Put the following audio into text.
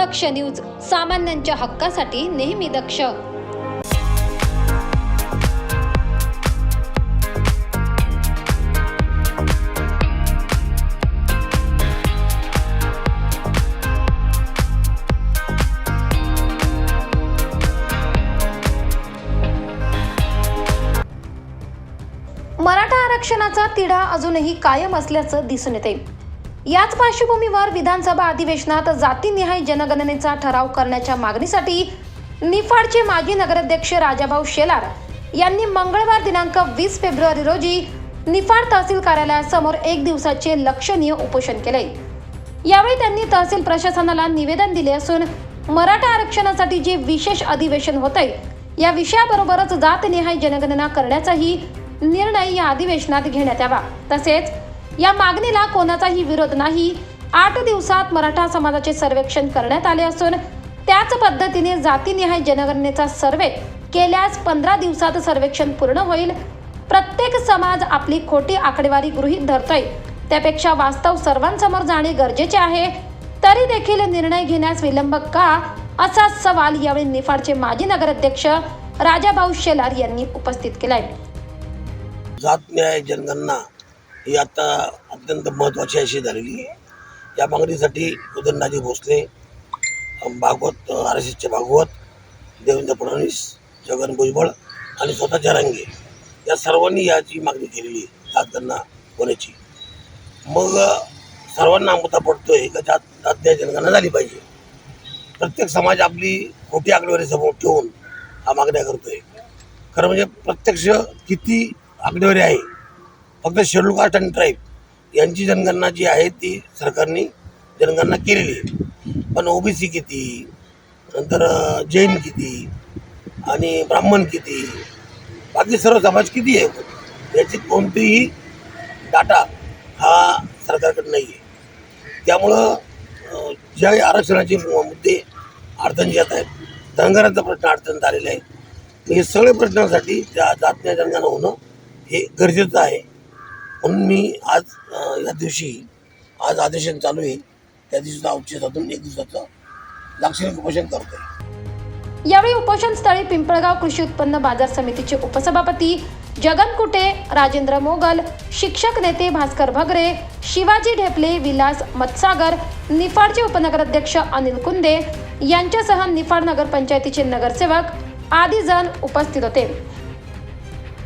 दक्ष news सामान्यांच्या हक्कासाठी नेहमी दक्ष. मराठा आरक्षणाचा तिढा अजूनही कायम असल्याचं दिसून येते याच पार्श्वभूमीवर विधानसभा अधिवेशनात जातीनिहाय जनगणनेचा ठराव करण्याच्या मागणीसाठी निफाडचे माजी नगराध्यक्ष राजाभाऊ शेलार यांनी मंगळवार दिनांक वीस फेब्रुवारी रोजी निफाड तहसील कार्यालयासमोर एक दिवसाचे लक्षणीय उपोषण केले. यावेळी त्यांनी तहसील प्रशासनाला निवेदन दिले असून मराठा आरक्षणासाठी जे विशेष अधिवेशन होते या विषयाबरोबरच जातनिहाय जनगणना करण्याचाही निर्णय या अधिवेशनात घेण्यात यावा. तसेच या मागणीला कोणाचाही विरोध नाही. आठ दिवसात मराठा समाजाचे सर्वेक्षण करण्यात आले असून त्याच पद्धतीने जातीनिहाय जनगणनेचा सर्वे केल्यास पंधरा दिवसात सर्वेक्षण पूर्ण होईल. प्रत्येक समाज आपली खोटी आकडेवारी गृहीत धरतोय. त्यापेक्षा वास्तव सर्वांसमोर जाणे गरजेचे आहे. तरी देखील निर्णय घेण्यास विलंब का? असा सवाल यावेळी निफाडचे माजी नगराध्यक्ष राजाभाऊ शेलार यांनी उपस्थित केलाय. जात न्याय जनगणना ही आता अत्यंत महत्त्वाची अशी झालेली आहे. या मागणीसाठी उदयनराजे भोसले भागवत आर एस एसचे भागवत देवेंद्र फडणवीस जगन भुजबळ आणि स्वतःच्या रांगे या सर्वांनी याची मागणी केलेली आहे जातगणना होण्याची. मग सर्वांना मुद्दा पडतोय का जात जात जनगणना झाली पाहिजे? प्रत्येक समाज आपली खोटी आकडेवारी समोर ठेवून हा मागण्या करतोय. खरं म्हणजे प्रत्यक्ष किती आकडेवारी आहे फक्त शेड्यूल कास्ट आणि ट्राईब यांची जनगणना जी आहे ती सरकारने जनगणना केलेली आहे. पण ओबीसी किती नंतर जैन किती आणि ब्राह्मण किती बाकी सर्व समाज किती आहे? याची कोणतीही डाटा हा सरकारकडे नाही आहे त्यामुळं ज्या आरक्षणाचे मुद्दे अडचणी येत आहेत धनगरांचा प्रश्न अडचण झालेला आहे हे सगळे प्रश्नांसाठी त्या जातन्या जनगणना होणं हे गरजेचं आहे. म्हणून मी आज या दिवशी आज आदेशन चालू आहे. त्या दिवशी औषधातून एक दिवसाचं लाक्षणिक उपोषण करतो यावेळी उपोषण स्थळी पिंपळगाव कृषी उत्पन्न बाजार समितीचे उपसभापती जगन कुटे राजेंद्र मोगल शिक्षक नेते भास्कर भगरे शिवाजी ढेपले विलास मत्सागर निफाडचे उपनगराध्यक्ष अनिल कुंदे यांच्यासह निफाड नगरपंचायतीचे नगरसेवक आदी जण उपस्थित होते.